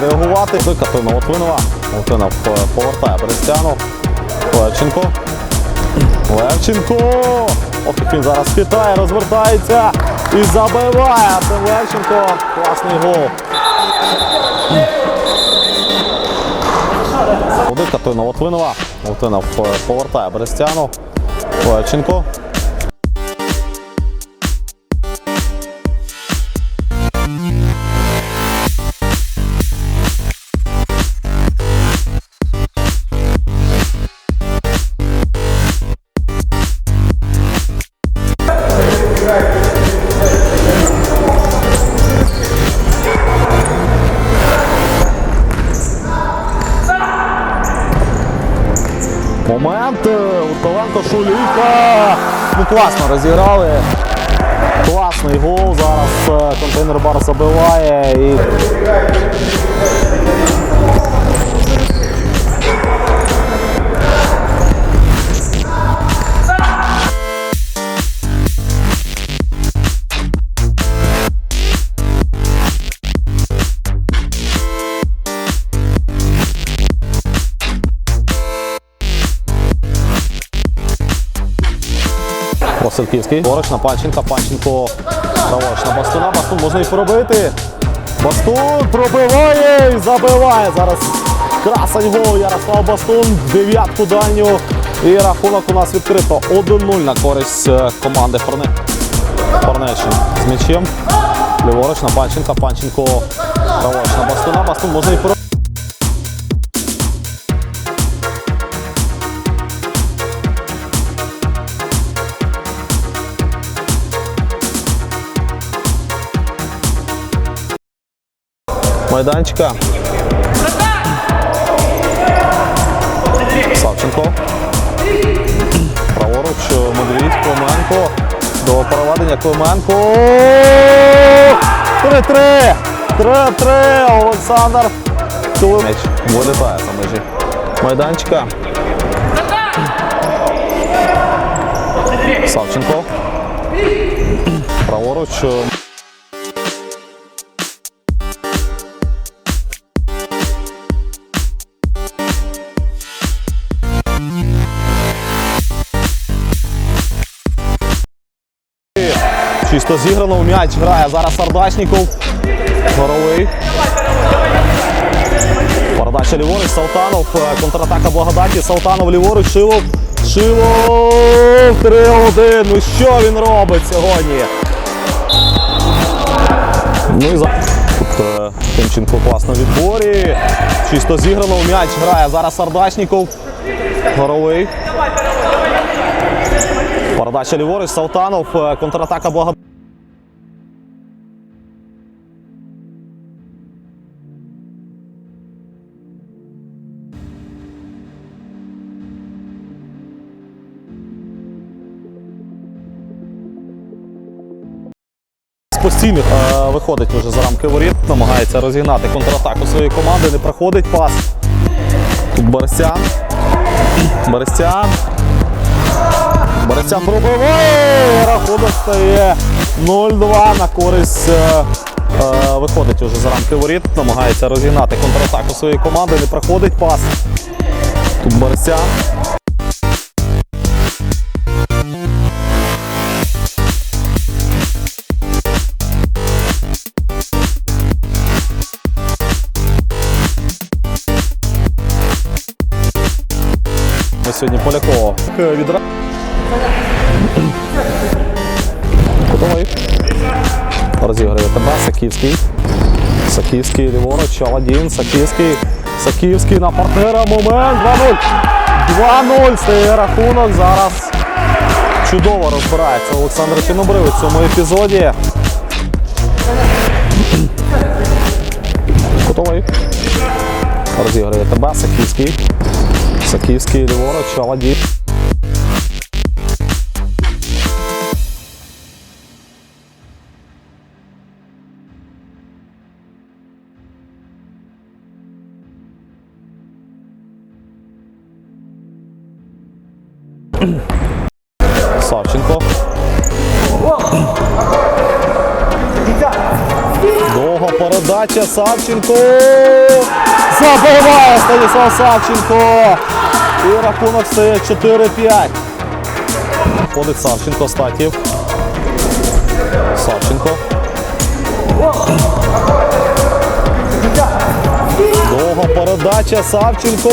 Реагувати. Викатуємо Лотвинова. Лотвинов е, повертає Берестяну. Левченко. Левченко. Ох, як він зараз хитає, розвертається і забиває. Артем Левченко. Класний гол. Викатуємо Лотвинова. Лотвинов е, повертає Берестяну. Левченко. Момент. Таланта Шуліка. Ну класно розіграли. Класний гол. Зараз е, контейнер бар забиває. І... Васильківський. Поруч на Панченка. Панченко праворуч на Бастуна. Бастун можна і пробити. Бастун пробиває і забиває. Зараз красень гол. Ярослав Бастун дев'ятку дальню. І рахунок у нас відкрито. 1-0 на користь е, команди. Хорнеччини. З м'ячем. Ліворуч на Панченка. Панченко праворуч на Бастуна. Бастун можна і пробити. Майданчика. Савченко. Праворуч Медвідь, Клименко. До проведення Клименко. 3-3. 3-3. Олександр. М'яч вилітає за межі майданчика. Савченко. Праворуч. Чисто зіграно м'яч грає. Зараз Сардачніков. Горовий. Передача ліворуч, Салтанов. Е, Контратака благодаті. Салтанов ліворуч, Шилов. Шилов 3-1. Ну що він робить сьогодні? Ну і за... Тут е, Тимченко класно в відборі. Чисто зіграно м'яч грає. Зараз Сардачніков. Горовий. Передача ліворуч, Салтанов. Е, Контратака благодаті. Постійно е, виходить вже за рамки воріт, намагається розігнати контратаку своєї команди, не проходить пас. Тут Борисян. Борисян. Борисян пробиває. Рахунок стає 0-2 на користь. е, е, виходить уже за рамки воріт, намагається розігнати контратаку своєї команди, не проходить пас. Тут Борисян. Ми сьогодні Полякова відра. Готовий. Розіграє тебе Саківський. Саківський ліворуч, Аладдін, Саківський. Саківський на партнера. Момент 2-0. 2-0 стає рахунок. Зараз чудово розбирається Олександр Чорнобривець в цьому епізоді. Готовий. Розіграє тебе Саківський. Саківський ліворуч, Аладдін. Савченко. Передача Савченко. Забиває Станіслав Савченко. І рахунок стає 4-5. Ходить Савченко, Статів. Савченко. Довга передача Савченко.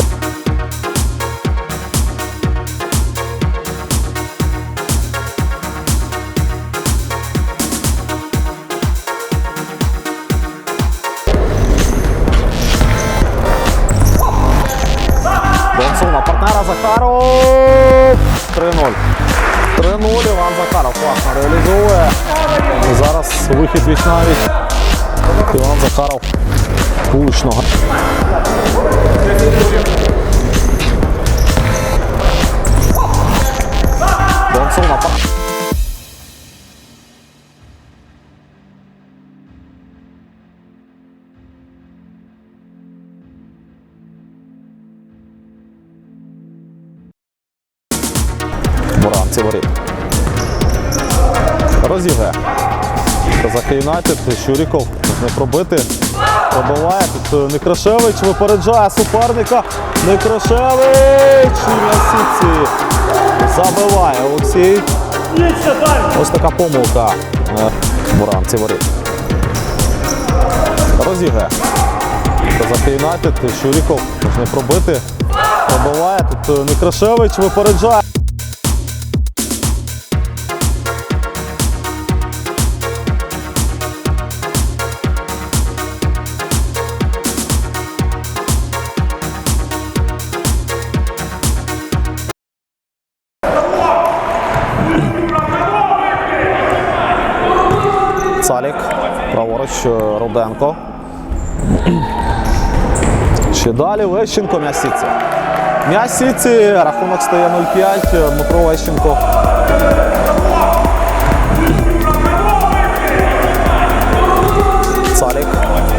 Реалізовує. Зараз вихід віч навіть. Іван Захаров влучно. Донцов на партнера. Буранці воріт. Розіграє. Казахи Юнайтед, Щуріков не пробити. Пробиває. Тут е, Некрашевич випереджає суперника. Некрашевич і м'ясіці. Забиває Олексій. Ось така помилка. е, Буранці воріт. Розіграє. Казахи Юнайтед, Щуріков не пробити. Пробиває. Тут е, Некрашевич випереджає. Цалік, праворуч е, Руденко. Ще далі Лещенко, М'ясіці. М'ясіці, рахунок стає 0-5, Дмитро Лещенко. Цалік,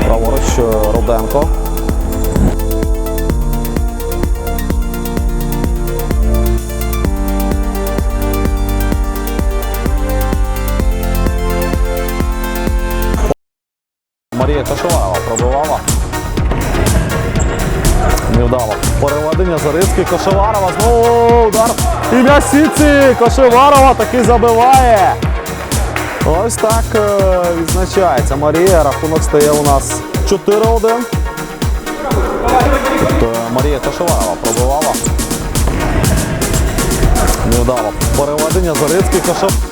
праворуч е, Руденко. Марія Кашеварова пробивала. Невдало. Переведення Зарицький, Кошеварова. Знову удар. І м'ясіці. Кошеварова таки забиває. Ось так е, відзначається Марія. Рахунок стає у нас 4-1. Тут, е, Марія Кошеварова пробивала. Невдало. Переведення Зарицький, Кошеварова.